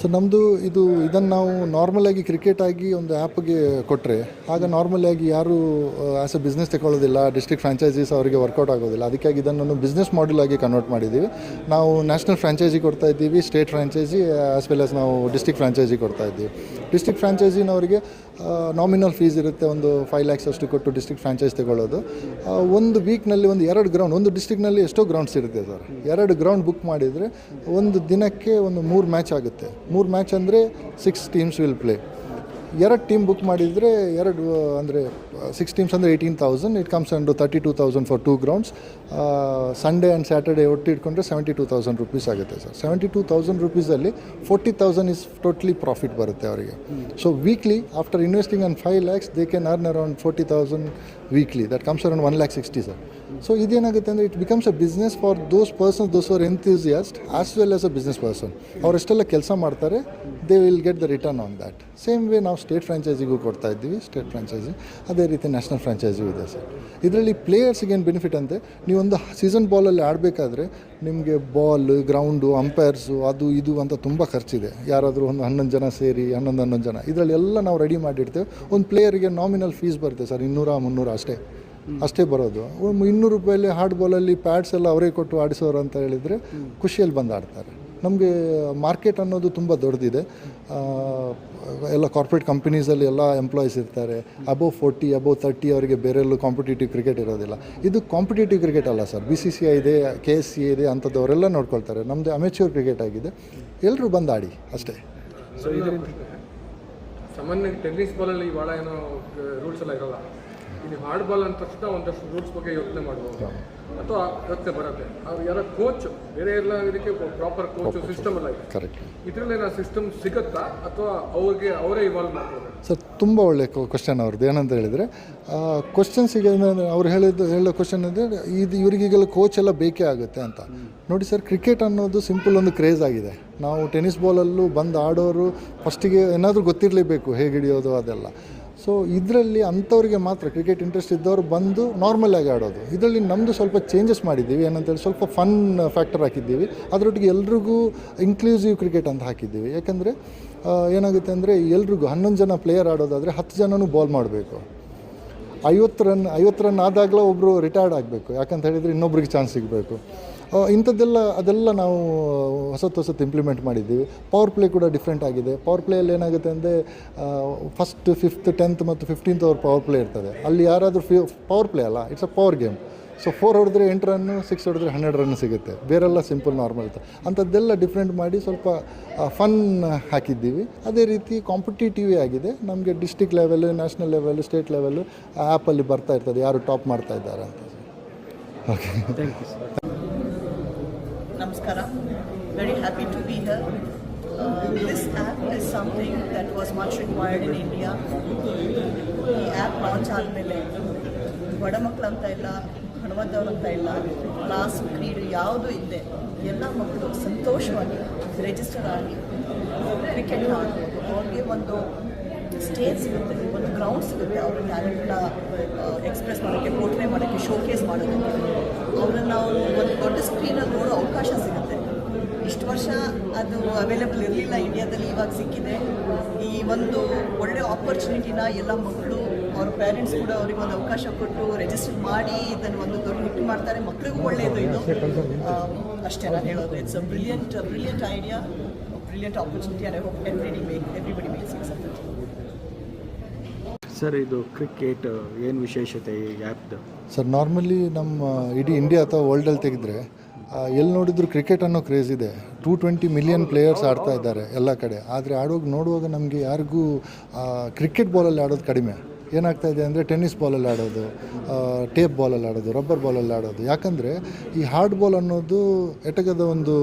So ನಮ್ಮದು ಇದು ಇದನ್ನು ನಾವು ನಾರ್ಮಲ್ ಆಗಿ ಕ್ರಿಕೆಟ್ ಆಗಿ ಒಂದು ಆ್ಯಪ್ಗೆ ಕೊಟ್ಟರೆ ಆಗ ನಾರ್ಮಲ್ ಆಗಿ ಯಾರು ಆ್ಯಸ್ ಎ ಬಿಸ್ನೆಸ್ ತಗೊಳ್ಳೋದಿಲ್ಲ ಡಿಸ್ಟ್ರಿಕ್ಟ್ ಫ್ರಾಂಚೈಸೀಸ್ ಅವರಿಗೆ ವರ್ಕೌಟ್ ಆಗೋದಿಲ್ಲ. ಅದಕ್ಕಾಗಿ ಇದನ್ನು ಬಿಸ್ನೆಸ್ ಮಾಡ್ಯೂಲ್ ಆಗಿ ಕನ್ವರ್ಟ್ ಮಾಡಿದ್ದೀವಿ ನಾವು ನ್ಯಾಷನಲ್ ಫ್ರಾಂಚೈಸಿ ಕೊಡ್ತಾ ಇದ್ದೀವಿ state franchise as well as ನಾವು ಡಿಸ್ಟ್ರಿಕ್ಟ್ ಫ್ರಾಂಚೈಸಿ ಕೊಡ್ತಾ ಇದ್ದೀವಿ. ಡಿಸ್ಟ್ರಿಕ್ಟ್ ಫ್ರಾಂಚೈಸಿನವರಿಗೆ ನಾಮಿನಲ್ ಫೀಸ್ ಇರುತ್ತೆ ಒಂದು ಫೈವ್ ಲ್ಯಾಕ್ಸ್ ಅಷ್ಟು ಕೊಟ್ಟು ಡಿಸ್ಟ್ರಿಕ್ಟ್ ಫ್ರಾಂಚೈಸ್ ತಗೊಳ್ಳೋದು. ಒಂದು ವೀಕ್ನಲ್ಲಿ ಒಂದು ಎರಡು ಗ್ರೌಂಡ್ ಒಂದು ಡಿಸ್ಟ್ರಿಕ್ನಲ್ಲಿ ಎಷ್ಟೋ ಗ್ರೌಂಡ್ಸ್ ಇರುತ್ತೆ ಸರ್. ಎರಡು ಗ್ರೌಂಡ್ ಬುಕ್ ಮಾಡಿದರೆ ಒಂದು ದಿನಕ್ಕೆ ಒಂದು ಮೂರು ಮ್ಯಾಚ್ ಆಗುತ್ತೆ. ಮೂರು ಮ್ಯಾಚ್ ಅಂದರೆ ಸಿಕ್ಸ್ ಟೀಮ್ಸ್ ವಿಲ್ ಪ್ಲೇ ಎರಡು ಟೀಮ್ ಬುಕ್ ಮಾಡಿದರೆ ಎರಡು ಅಂದರೆ ಸಿಕ್ಸ್ ಟೀಮ್ಸ್ ಅಂದರೆ eighteen thousand it comes and thirty two thousand for two grounds Sunday and Saturday ಒಟ್ಟು ಇಟ್ಕೊಂಡ್ರೆ ಸೆವೆಂಟಿ ಟೂ ತೌಸಂಡ್ ರುಪೀಸ್ ಆಗುತ್ತೆ sir. Seventy two thousand ರುಪೀಸಲ್ಲಿ forty thousand is totally profit ಬರುತ್ತೆ ಅವರಿಗೆ. So weekly after investing on five lakhs they can earn around forty thousand weekly that comes around one lakh sixty sir so ಇದೇನಾಗುತ್ತೆ ಅಂದರೆ it becomes a business for those person those are enthusiast as well as a business person ಅವರೆಷ್ಟೆಲ್ಲ ಕೆಲಸ ಮಾಡ್ತಾರೆ they will get the return on that same way ನಾವು state ಫ್ರಾಂಚೈಸಿಗೂ ಕೊಡ್ತಾ ಇದ್ದೀವಿ state franchise ಅದೇ ರೀತಿ national franchise ಇದೆ ಸರ್ ಇದರಲ್ಲಿ ಪ್ಲೇಯರ್ಸ್ಗೆ ಏನು ಬೆನಿಫಿಟ್ ಅಂತೆ? ನೀವೊಂದು ಸೀಸನ್ ಬಾಲಲ್ಲಿ ಆಡಬೇಕಾದ್ರೆ ನಿಮಗೆ ಬಾಲ್ ಗ್ರೌಂಡು ಅಂಪೈರ್ಸು ಅದು ಇದು ಅಂತ ತುಂಬ ಖರ್ಚಿದೆ. ಯಾರಾದರೂ ಒಂದು ಹನ್ನೊಂದು ಜನ ಸೇರಿ ಹನ್ನೊಂದು ಹನ್ನೊಂದು ಜನ. ಇದರಲ್ಲಿ ಎಲ್ಲ ನಾವು ರೆಡಿ ಮಾಡಿರ್ತೇವೆ. ಒಂದು ಪ್ಲೇಯರಿಗೆ ನಾಮಿನಲ್ ಫೀಸ್ ಬರುತ್ತೆ ಸರ್ ಇನ್ನೂರ ಮುನ್ನೂರ ಅಷ್ಟೇ. ಅಷ್ಟೇ ಬರೋದು. ಇನ್ನೂರು ರೂಪಾಯಲ್ಲಿ ಹಾರ್ಡ್ ಬಾಲಲ್ಲಿ ಪ್ಯಾಡ್ಸ್ ಎಲ್ಲ ಅವರೇ ಕೊಟ್ಟು ಆಡಿಸೋರು ಅಂತ ಹೇಳಿದರೆ ಖುಷಿಯಲ್ಲಿ ಬಂದು ಆಡ್ತಾರೆ. ನಮಗೆ ಮಾರ್ಕೆಟ್ ಅನ್ನೋದು ತುಂಬ ದೊಡ್ಡದಿದೆ. ಎಲ್ಲ ಕಾರ್ಪೊರೇಟ್ ಕಂಪನೀಸಲ್ಲಿ ಎಲ್ಲ ಎಂಪ್ಲಾಯೀಸ್ ಇರ್ತಾರೆ. ಅಬೋವ್ ಫೋರ್ಟಿ ಅಬೋವ್ ತರ್ಟಿ ಅವರಿಗೆ ಬೇರೆಲ್ಲೂ ಕಾಂಪಿಟೇಟಿವ್ ಕ್ರಿಕೆಟ್ ಇರೋದಿಲ್ಲ. ಇದು ಕಾಂಪಿಟೇಟಿವ್ ಕ್ರಿಕೆಟ್ ಅಲ್ಲ sir B C C I ಇದೆ ಕೆ ಎಸ್ ಸಿ ಇದೆ, ಅಂಥದ್ದವರೆಲ್ಲ ನೋಡ್ಕೊಳ್ತಾರೆ. ನಮ್ಮದು ಅಮೆಚೂರ್ ಕ್ರಿಕೆಟ್ ಆಗಿದೆ. ಎಲ್ಲರೂ ಬಂದು ಆಡಿ ಅಷ್ಟೇ. ಸಾಮಾನ್ಯ ಟೆನ್ನಿಸ್ ಬಾಲಲ್ಲಿ ಭಾಳ ಏನೋ ರೂಲ್ಸ್ ಎಲ್ಲ ಇರಲ್ಲ. ಇಲ್ಲಿ ಹಾರ್ಡ್ ಬಾಲ್ ಅಂದ ತಕ್ಷಣ ಒಂದಷ್ಟು ರೂಲ್ಸ್ ಬಗ್ಗೆ ಯೋಚನೆ ಮಾಡ್ಬೋದು. ಅಥವಾ ಯೋಚನೆ ಬರುತ್ತೆ. ಅವ್ರು ಯಾರ ಕೋಚ್ ಬೇರೆ ಎಲ್ಲ ಇದಕ್ಕೆ ಪ್ರಾಪರ್ ಕೋಚ್ ಸಿಸ್ಟಮ್ ಎಲ್ಲ ಇದೆ. ಕರೆಕ್ಟ್ ಇದರಲ್ಲಿ ಏನೋ ಸಿಸ್ಟಮ್ ಸಿಗುತ್ತಾ? ಅಥವಾ ಅವ್ರಿಗೆ ಅವರೇ ಇವಾಲ್ವ್ ಮಾಡ್ಬೋದು ಸರ್ ತುಂಬ ಒಳ್ಳೆ ಕ್ವಶನ್ ಅವ್ರದ್ದು. ಏನಂತ ಹೇಳಿದರೆ ಕ್ವಶನ್ಸಿಗೆ ಅವ್ರು ಹೇಳಿದ್ದು ಹೇಳೋ ಕ್ವಶನ್ ಅಂದರೆ ಇದು ಇವರಿಗೆಲ್ಲ ಕೋಚ್ ಎಲ್ಲ ಬೇಕೇ ಆಗುತ್ತೆ ಅಂತ. ನೋಡಿ ಸರ್ ಕ್ರಿಕೆಟ್ ಅನ್ನೋದು ಸಿಂಪಲ್ ಒಂದು ಕ್ರೇಜ್ ಆಗಿದೆ. ನಾವು ಟೆನಿಸ್ ಬಾಲಲ್ಲೂ ಬಂದು ಆಡೋರು ಫಸ್ಟಿಗೆ ಏನಾದರೂ ಗೊತ್ತಿರಲೇಬೇಕು ಹೇಗೆ ಹಿಡಿಯೋದು ಅದೆಲ್ಲ. ಸೊ ಇದರಲ್ಲಿ ಅಂಥವ್ರಿಗೆ ಮಾತ್ರ ಕ್ರಿಕೆಟ್ ಇಂಟ್ರೆಸ್ಟ್ ಇದ್ದವರು ಬಂದು ನಾರ್ಮಲ್ ಆಗಿ ಆಡೋದು. ಇದರಲ್ಲಿ ನಮ್ಮದು ಸ್ವಲ್ಪ ಚೇಂಜಸ್ ಮಾಡಿದ್ದೀವಿ. ಏನಂತೇಳಿ ಸ್ವಲ್ಪ ಫನ್ ಫ್ಯಾಕ್ಟರ್ ಹಾಕಿದ್ದೀವಿ. ಅದರೊಟ್ಟಿಗೆ ಎಲ್ರಿಗೂ ಇನ್ಕ್ಲೂಸಿವ್ ಕ್ರಿಕೆಟ್ ಅಂತ ಹಾಕಿದ್ದೀವಿ. ಯಾಕಂದರೆ ಏನಾಗುತ್ತೆ ಅಂದರೆ ಎಲ್ರಿಗೂ ಹನ್ನೊಂದು ಜನ ಪ್ಲೇಯರ್ ಆಡೋದಾದರೆ ಹತ್ತು ಜನನೂ ಬಾಲ್ ಮಾಡಬೇಕು. ಐವತ್ತು ರನ್ ಐವತ್ತು ರನ್ ಆದಾಗಲೇ ಒಬ್ಬರು ರಿಟೈರ್ಡ್ ಆಗಬೇಕು. ಯಾಕಂತ ಹೇಳಿದರೆ ಇನ್ನೊಬ್ರಿಗೆ ಚಾನ್ಸ್ ಸಿಗಬೇಕು. ಇಂಥದ್ದೆಲ್ಲ, ಅದೆಲ್ಲ ನಾವು ಹೊಸತು ಹೊಸತ್ತು ಇಂಪ್ಲಿಮೆಂಟ್ ಮಾಡಿದ್ದೀವಿ. ಪವರ್ ಪ್ಲೇ ಕೂಡ ಡಿಫ್ರೆಂಟ್ ಆಗಿದೆ. ಪವರ್ ಪ್ಲೇಯಲ್ಲಿ ಏನಾಗುತ್ತೆ ಅಂದರೆ ಫಸ್ಟ್ ಫಿಫ್ತ್ ಟೆಂತ್ ಮತ್ತು ಫಿಫ್ಟೀನ್ತ್ ಅವ್ರ ಪವರ್ ಪ್ಲೇ ಇರ್ತದೆ. ಅಲ್ಲಿ ಯಾರಾದರೂ ಫ್ಯೂ ಪವರ್ ಪ್ಲೇ ಅಲ್ಲ it's a power game so four ಹೊಡೆದ್ರೆ ಎಂಟು ರನ್ನು ಸಿಕ್ಸ್ ಹೊಡೆದ್ರೆ ಹನ್ನೆರಡು ರನ್ ಸಿಗುತ್ತೆ. ಬೇರೆಲ್ಲ ಸಿಂಪಲ್ ನಾರ್ಮಲ್ ಇರ್ತದೆ. ಅಂಥದ್ದೆಲ್ಲ ಡಿಫ್ರೆಂಟ್ ಮಾಡಿ ಸ್ವಲ್ಪ ಫನ್ ಹಾಕಿದ್ದೀವಿ. ಅದೇ ರೀತಿ ಕಾಂಪಿಟೇಟಿವ್ ಆಗಿದೆ. ನಮಗೆ district level national level state level ಆ್ಯಪಲ್ಲಿ ಬರ್ತಾ ಇರ್ತದೆ. ಯಾರು ಟಾಪ್ ಮಾಡ್ತಾ ಇದ್ದಾರೆ ಅಂತ. Okay thank you happy be here. Uh, this app is something that was much required in India. ಈ ಆ್ಯಪ್ ಲಾಂಚ್ ಆದಮೇಲೆ ಬಡ ಮಕ್ಕಳಂತ ಇಲ್ಲ ಹಣವಂತವ್ರಂತ ಇಲ್ಲ ಕ್ಲಾಸು ಕ್ರೀಡೆ ಯಾವುದು ಇಲ್ಲದೆ ಎಲ್ಲ ಮಕ್ಕಳು ಸಂತೋಷವಾಗಿ ರಿಜಿಸ್ಟರ್ ಆಗಿ ಕ್ರಿಕೆಟ್ ಆಡ್ಬೋದು ಅವ್ರಿಗೆ ಒಂದು ಸ್ಟೇಜ್ ಸಿಗುತ್ತೆ ಒಂದು ಗ್ರೌಂಡ್ ಸಿಗುತ್ತೆ ಅವ್ರ ಟ್ಯಾಲೆಂಟ್ನ ಎಕ್ಸ್ಪ್ರೆಸ್ ಮಾಡೋಕ್ಕೆ ಪೋರ್ಟ್ರೇ ಮಾಡೋಕ್ಕೆ ಶೋಕೇಸ್ ಮಾಡೋದಕ್ಕೆ ಅವರನ್ನು ಅವರು ಒಂದು ದೊಡ್ಡ ಅವಕಾಶ ಸಿಗುತ್ತೆ. ಇಷ್ಟು ವರ್ಷ ಅದು ಅವೈಲೇಬಲ್ ಇರಲಿಲ್ಲ. ಇಂಡಿಯಾದಲ್ಲಿ ಇವಾಗ ಸಿಕ್ಕಿದೆ. ಈ ಒಂದು ಒಳ್ಳೆ ಆಪರ್ಚುನಿಟಿನ ಎಲ್ಲ ಮಕ್ಕಳು ಅವ್ರ ಪೇರೆಂಟ್ಸ್ ಕೂಡ ಅವ್ರಿಗೆ ಒಂದು ಅವಕಾಶ ಕೊಟ್ಟು ರಿಜಿಸ್ಟರ್ ಮಾಡಿ ಇದನ್ನು ಒಂದು ದೊಡ್ಡ ಹಿಟ್ ಮಾಡ್ತಾರೆ. ಮಕ್ಕಳಿಗೂ ಒಳ್ಳೆಯದು ಇದು. ಅಷ್ಟೇ ನಾನು ಹೇಳೋದು. It's a brilliant brilliant idea brilliant opportunity I hope everybody make everybody makes ಅಂತ ಸರ್ ಇದು ಕ್ರಿಕೆಟ್ ಏನು ವಿಶೇಷತೆ ಈ ಆ್ಯಪ್ದು ಸರ್ ನಾರ್ಮಲಿ ನಮ್ಮ ಇಡೀ ಇಂಡಿಯಾ ಅಥವಾ ವರ್ಲ್ಡಲ್ಲಿ ತೆಗೆದ್ರೆ ಎಲ್ಲಿ ನೋಡಿದ್ರು ಕ್ರಿಕೆಟ್ ಅನ್ನೋ ಕ್ರೇಜ್ ಇದೆ. ಟೂ ಟ್ವೆಂಟಿ ಮಿಲಿಯನ್ ಪ್ಲೇಯರ್ಸ್ ಆಡ್ತಾ ಇದ್ದಾರೆ ಎಲ್ಲ ಕಡೆ. ಆದರೆ ಆಡುವಾಗ ನೋಡುವಾಗ ನಮಗೆ ಯಾರಿಗೂ ಕ್ರಿಕೆಟ್ ಬಾಲಲ್ಲಿ ಆಡೋದು ಕಡಿಮೆ. ಏನಾಗ್ತಾ ಇದೆ ಅಂದರೆ ಟೆನ್ನಿಸ್ ಬಾಲಲ್ಲಿ ಆಡೋದು ಟೇಪ್ ಬಾಲಲ್ಲಿ ಆಡೋದು, ರಬ್ಬರ್ ಬಾಲಲ್ಲಿ ಆಡೋದು. ಯಾಕಂದರೆ ಈ ಹಾರ್ಡ್ ಬಾಲ್ ಅನ್ನೋದು ಎಟಕದ ಒಂದು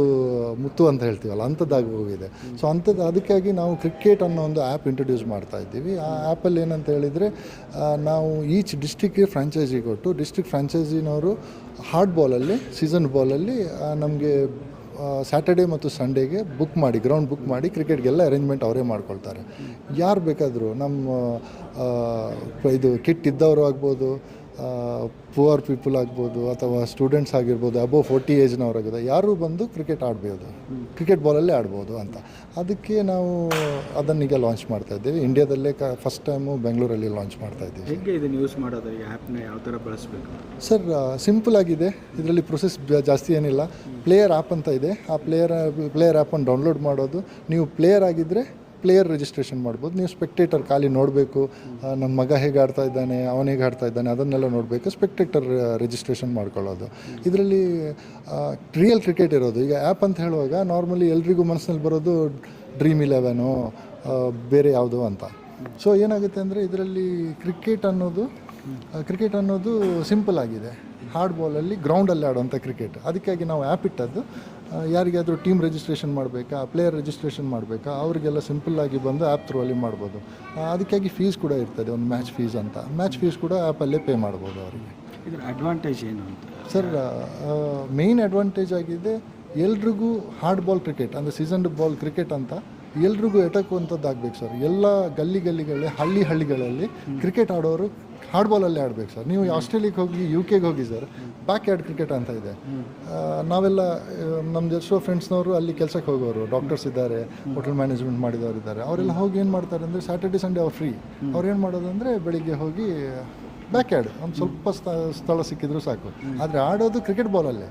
ಮುತ್ತು ಅಂತ ಹೇಳ್ತೀವಲ್ಲ ಅಂಥದ್ದಾಗಿ ಹೋಗಿದೆ ಸೊ ಅಂಥದ್ದು ಅದಕ್ಕಾಗಿ ನಾವು ಕ್ರಿಕೆಟ್ ಅನ್ನೋ ಒಂದು ಆ್ಯಪ್ ಇಂಟ್ರೊಡ್ಯೂಸ್ ಮಾಡ್ತಾ ಇದ್ದೀವಿ. ಆ ಆ್ಯಪಲ್ಲಿ ಏನಂತ ಹೇಳಿದರೆ ನಾವು ಈಚ್ ಡಿಸ್ಟಿಕ್ಗೆ ಫ್ರಾಂಚೈಸಿ ಕೊಟ್ಟು, ಡಿಸ್ಟಿಕ್ ಫ್ರಾಂಚೈಸಿನವರು ಹಾರ್ಡ್ ಬಾಲಲ್ಲಿ, ಸೀಸನ್ ಬಾಲಲ್ಲಿ ನಮಗೆ ಸ್ಯಾಟರ್ಡೇ ಮತ್ತು ಸಂಡೇಗೆ ಬುಕ್ ಮಾಡಿ ಗ್ರೌಂಡ್ ಬುಕ್ ಮಾಡಿ ಕ್ರಿಕೆಟ್ಗೆಲ್ಲ ಅರೇಂಜ್ಮೆಂಟ್ ಅವರೇ ಮಾಡ್ಕೊಳ್ತಾರೆ. ಯಾರು ಬೇಕಾದರೂ ನಮ್ಮ ಇದು ಕಿಟ್ ಇದ್ದವರು ಆಗ್ಬೋದು ಪುವರ್ ಪೀಪಲ್ ಆಗ್ಬೋದು ಅಥವಾ ಸ್ಟೂಡೆಂಟ್ಸ್ ಆಗಿರ್ಬೋದು ಅಬೋ ಫೋರ್ಟಿ ಏಜ್ನವರಾಗಿದೆ ಯಾರೂ ಬಂದು ಕ್ರಿಕೆಟ್ ಆಡ್ಬೋದು. ಕ್ರಿಕೆಟ್ ಬಾಲಲ್ಲೇ ಆಡ್ಬೋದು ಅಂತ. ಅದಕ್ಕೆ ನಾವು ಅದನ್ನೀಗ ಲಾಂಚ್ ಮಾಡ್ತಾ ಇದ್ದೀವಿ. ಇಂಡಿಯಾದಲ್ಲೇ ಕ ಫಸ್ಟ್ ಟೈಮು ಬೆಂಗಳೂರಲ್ಲಿ ಲಾಂಚ್ ಮಾಡ್ತಾ ಇದ್ದೀವಿ. ಹೇಗೆ ಇದನ್ನು ಯೂಸ್ ಮಾಡೋದು? ಈ ಆ್ಯಪ್ನ ಯಾವ ಥರ ಬಳಸಬೇಕು? ಸರ್ ಸಿಂಪಲ್ ಆಗಿದೆ. ಇದರಲ್ಲಿ ಪ್ರೊಸೆಸ್ ಜಾಸ್ತಿ ಏನಿಲ್ಲ. ಪ್ಲೇಯರ್ ಆ್ಯಪ್ ಅಂತ ಇದೆ. ಆ ಪ್ಲೇಯರ್ ಪ್ಲೇಯರ್ ಆ್ಯಪನ್ನು ಡೌನ್ಲೋಡ್ ಮಾಡೋದು. ನೀವು ಪ್ಲೇಯರ್ ಆಗಿದ್ದರೆ ಪ್ಲೇಯರ್ ರಿಜಿಸ್ಟ್ರೇಷನ್ ಮಾಡ್ಬೋದು. ನೀವು ಸ್ಪೆಕ್ಟೇಟರ್ ಖಾಲಿ ನೋಡಬೇಕು. ನಮ್ಮ ಮಗ ಹೇಗೆ ಆಡ್ತಾ ಇದ್ದಾನೆ, ಅವನು ಹೇಗೆ ಆಡ್ತಾ ಇದ್ದಾನೆ, ಅದನ್ನೆಲ್ಲ ನೋಡಬೇಕು. ಸ್ಪೆಕ್ಟೇಟರ್ ರಿಜಿಸ್ಟ್ರೇಷನ್ ಮಾಡ್ಕೊಳ್ಳೋದು. ಇದರಲ್ಲಿ ರಿಯಲ್ ಕ್ರಿಕೆಟ್ ಇರೋದು. ಈಗ ಆ್ಯಪ್ ಅಂತ ಹೇಳುವಾಗ ನಾರ್ಮಲಿ ಎಲ್ರಿಗೂ ಮನಸ್ಸಿನಲ್ಲಿ ಬರೋದು ಡ್ರೀಮ್ ಇಲೆವೆನು ಬೇರೆ ಯಾವುದು ಅಂತ. ಸೊ ಏನಾಗುತ್ತೆ ಅಂದರೆ ಇದರಲ್ಲಿ ಕ್ರಿಕೆಟ್ ಅನ್ನೋದು ಕ್ರಿಕೆಟ್ ಅನ್ನೋದು ಸಿಂಪಲ್ ಆಗಿದೆ. ಹಾರ್ಡ್ ಬಾಲಲ್ಲಿ ಗ್ರೌಂಡಲ್ಲಿ ಆಡುವಂಥ ಕ್ರಿಕೆಟ್ ಅದಕ್ಕಾಗಿ ನಾವು ಆ್ಯಪ್ ಇಟ್ಟದ್ದು. ಯಾರಿಗಾದರೂ ಟೀಮ್ ರಿಜಿಸ್ಟ್ರೇಷನ್ ಮಾಡಬೇಕಾ ಪ್ಲೇಯರ್ ರಿಜಿಸ್ಟ್ರೇಷನ್ ಮಾಡಬೇಕಾ ಅವರಿಗೆಲ್ಲ ಸಿಂಪಲ್ಲಾಗಿ ಬಂದು ಆ್ಯಪ್ ಥ್ರೂ ಅಲ್ಲಿ ಮಾಡ್ಬೋದು. ಅದಕ್ಕಾಗಿ ಫೀಸ್ ಕೂಡ ಇರ್ತದೆ ಒಂದು ಮ್ಯಾಚ್ ಫೀಸ್ ಅಂತ. ಮ್ಯಾಚ್ ಫೀಸ್ ಕೂಡ ಆ್ಯಪಲ್ಲೇ ಪೇ ಮಾಡ್ಬೋದು ಅವರಿಗೆ. ಇದರ ಅಡ್ವಾಂಟೇಜ್ ಏನು ಅಂತ? ಸರ್ ಮೇಯ್ನ್ ಅಡ್ವಾಂಟೇಜ್ ಆಗಿದೆ ಎಲ್ರಿಗೂ ಹಾರ್ಡ್ ಬಾಲ್ ಕ್ರಿಕೆಟ್ ಅಂದರೆ ಸೀಸನ್ಡ್ ಬಾಲ್ ಕ್ರಿಕೆಟ್ ಅಂತ ಎಲ್ರಿಗೂ ಎಟಕುವಂಥದ್ದು ಆಗ್ಬೇಕು ಸರ್ ಎಲ್ಲ ಗಲ್ಲಿ ಗಲ್ಲಿಗಳಲ್ಲಿ ಹಳ್ಳಿ ಹಳ್ಳಿಗಳಲ್ಲಿ ಕ್ರಿಕೆಟ್ ಆಡೋರು ಹಾರ್ಡ್ ಬಾಲಲ್ಲೇ ಆಡ್ಬೇಕು ಸರ್. ನೀವು ಆಸ್ಟ್ರೇಲಿಯಾಗೆ ಹೋಗಿ ಯು ಕೆಗೆ ಹೋಗಿ ಸರ್ ಬ್ಯಾಕ್ ಯಾರ್ಡ್ ಕ್ರಿಕೆಟ್ ಅಂತ ಇದೆ. ನಾವೆಲ್ಲ ನಮ್ದು ಎಷ್ಟೋ ಫ್ರೆಂಡ್ಸ್ನವರು ಅಲ್ಲಿ ಕೆಲಸಕ್ಕೆ ಹೋಗೋರು ಡಾಕ್ಟರ್ಸ್ ಇದ್ದಾರೆ ಹೋಟೆಲ್ ಮ್ಯಾನೇಜ್ಮೆಂಟ್ ಮಾಡಿದವರು ಇದ್ದಾರೆ. ಅವರೆಲ್ಲ ಹೋಗಿ ಏನು ಮಾಡ್ತಾರೆ ಅಂದರೆ ಸ್ಯಾಟರ್ಡೆ ಸಂಡೇ ಅವ್ರು ಫ್ರೀ ಅವ್ರು ಏನು ಮಾಡೋದಂದರೆ ಬೆಳಿಗ್ಗೆ ಹೋಗಿ ಬ್ಯಾಕ್ ಯಾರ್ಡ್ ಒಂದು ಸ್ವಲ್ಪ ಸ್ಥ- ಸ್ಥಳ ಸಿಕ್ಕಿದ್ರು ಸಾಕು. ಆದರೆ ಆಡೋದು ಕ್ರಿಕೆಟ್ ಬಾಲಲ್ಲೇ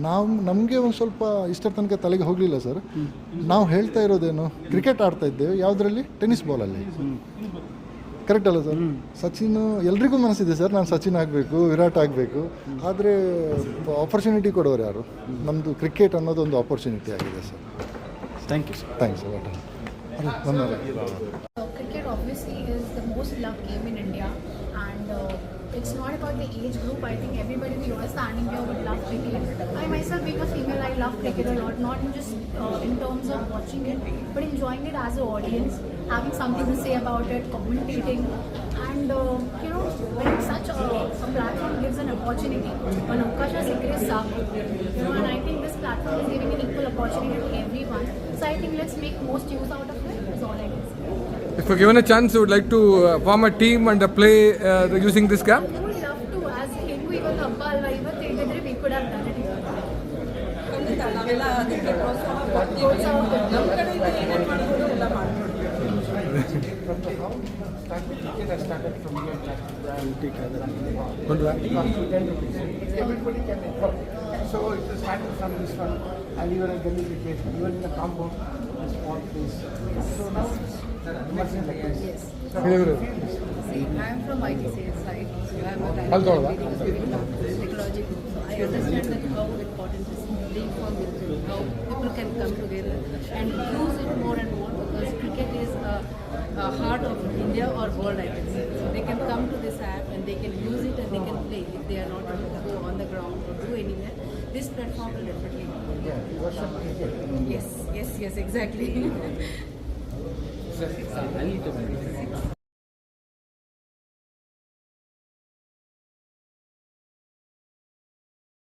ನಾವು ನಮಗೆ ಒಂದು ಸ್ವಲ್ಪ ಇಷ್ಟರ ತನಕ ತಲೆಗೆ ಹೋಗಲಿಲ್ಲ ಸರ್. ನಾವು ಹೇಳ್ತಾ ಇರೋದೇನು ಕ್ರಿಕೆಟ್ ಆಡ್ತಾ ಇದ್ದೇವೆ ಯಾವುದರಲ್ಲಿ? ಟೆನ್ನಿಸ್ ಬಾಲಲ್ಲಿ ಕರೆಕ್ಟ್ ಅಲ್ಲ ಸರ್ ಸಚಿನ್ ಎಲ್ರಿಗೂ ಮನಸ್ಸಿದೆ ಸರ್ ನಾನು ಸಚಿನ್ ಆಗಬೇಕು ವಿರಾಟ್ ಆಗಬೇಕು ಆದರೆ ಆಪರ್ಚುನಿಟಿ ಕೊಡೋರು ಯಾರು ನಮ್ಮದು ಕ್ರಿಕೆಟ್ ಅನ್ನೋದು ಒಂದು ಆಪರ್ಚುನಿಟಿ ಆಗಿದೆ sir thank you sir thanks ಧನ್ಯವಾದ is uh, it's not about the age group. I think everybody the US standing here would love cricket. I myself, being a female, I love cricket a lot, not just uh, in terms of watching it, but enjoying it as an audience, having something to say about it, commentating. And uh, you know, when such a, a, platform gives an opportunity, when Akasha Sikri Saab, you know, and I think this platform is giving an equal opportunity to everyone. So I think let's make most use out of it, is all I can say. If you're given a chance, you would like to uh, form a team and uh, play uh, using this gap? I would love to. As Hindu, even Hamba, even Tegedri, we could have done it. And the Tanavala, the Kiprosa, the Kiprosa, the Kiprosa, the Kiprosa, the Kiprosa, from the house, I started from here, Everybody can. So it started from this one, and even even in the compound, a small place. So now it's See, I am from IT sales side, so I am a of technology group. I understand that how important is being for how people can come together and use it more and more because cricket is a, a heart of India or world, I can say. So they can come to this app and they can use it and they can play if they are not able to go on the ground or do anywhere. This platform will definitely help. Yes, yes, yes, exactly. Six